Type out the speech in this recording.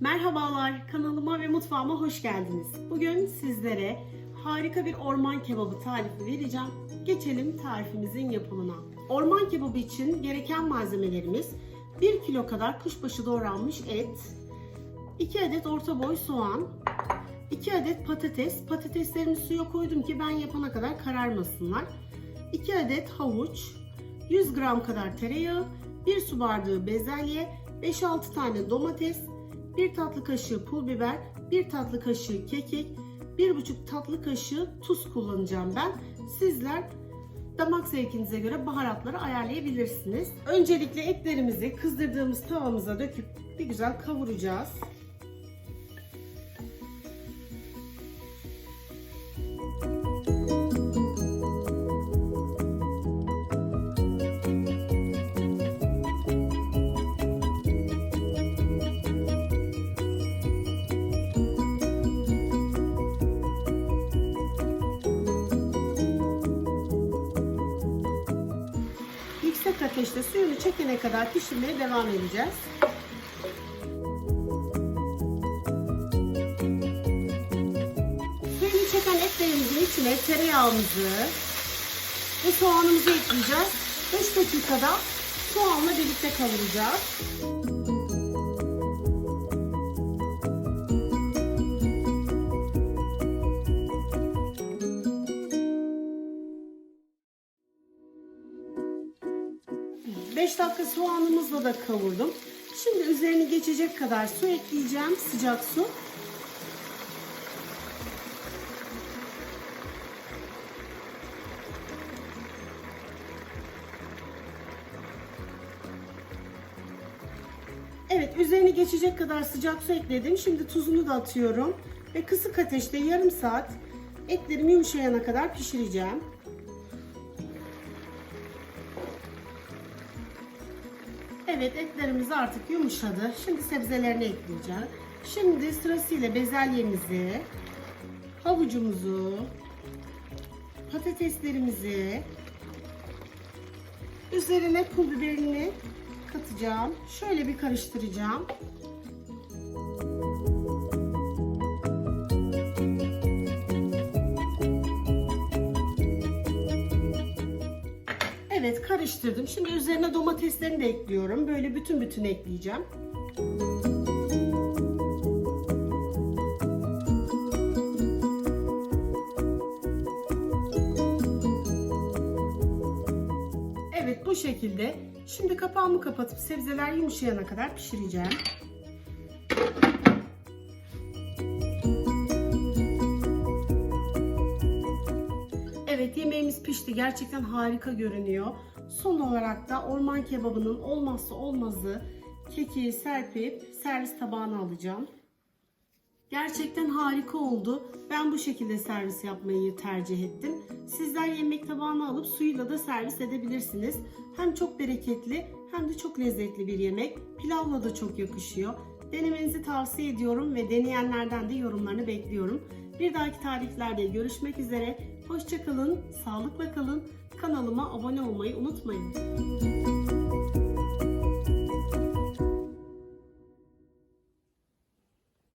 Merhabalar, kanalıma ve mutfağıma hoş geldiniz. Bugün sizlere harika bir orman kebabı tarifi vereceğim. Geçelim tarifimizin yapımına. Orman kebabı için gereken malzemelerimiz 1 kilo kadar kuşbaşı doğranmış et, 2 adet orta boy soğan, 2 adet patates. Patateslerimi suya koydum ki ben yapana kadar kararmasınlar. 2 adet havuç, 100 gram kadar tereyağı, 1 su bardağı bezelye, 5-6 tane domates, 1 tatlı kaşığı pul biber, 1 tatlı kaşığı kekik, 1,5 tatlı kaşığı tuz kullanacağım ben. Sizler damak zevkinize göre baharatları ayarlayabilirsiniz. Öncelikle etlerimizi kızdırdığımız tavamıza döküp bir güzel kavuracağız. Ateşte suyunu çekene kadar pişirmeye devam edeceğiz. Suyunu çeken etlerimizin içine tereyağımızı ve soğanımızı ekleyeceğiz. 5 dakikada soğanla birlikte kavuracağız. Beş dakika soğanımızla da kavurdum. Şimdi üzerini geçecek kadar su ekleyeceğim. Sıcak su. Evet, üzerini geçecek kadar sıcak su ekledim. Şimdi tuzunu da atıyorum. Ve kısık ateşte yarım saat etlerim yumuşayana kadar pişireceğim. Evet, etlerimiz artık yumuşadı. Şimdi sebzelerini ekleyeceğim. Şimdi sırasıyla bezelyemizi, havucumuzu, patateslerimizi, üzerine pul biberini katacağım. Şöyle bir karıştıracağım. Evet karıştırdım. Şimdi üzerine domateslerini de ekliyorum. Böyle bütün bütün ekleyeceğim. Evet bu şekilde. Şimdi kapağımı kapatıp sebzeler yumuşayana kadar pişireceğim. Evet yemeğimiz pişti. Gerçekten harika görünüyor. Son olarak da orman kebabının olmazsa olmazı kekiği serpip servis tabağına alacağım. Gerçekten harika oldu. Ben bu şekilde servis yapmayı tercih ettim. Sizler yemek tabağına alıp suyuyla da servis edebilirsiniz. Hem çok bereketli hem de çok lezzetli bir yemek. Pilavla da çok yakışıyor. Denemenizi tavsiye ediyorum ve deneyenlerden de yorumlarını bekliyorum. Bir dahaki tariflerde görüşmek üzere. Hoşçakalın, sağlıkla kalın. Kanalıma abone olmayı unutmayın.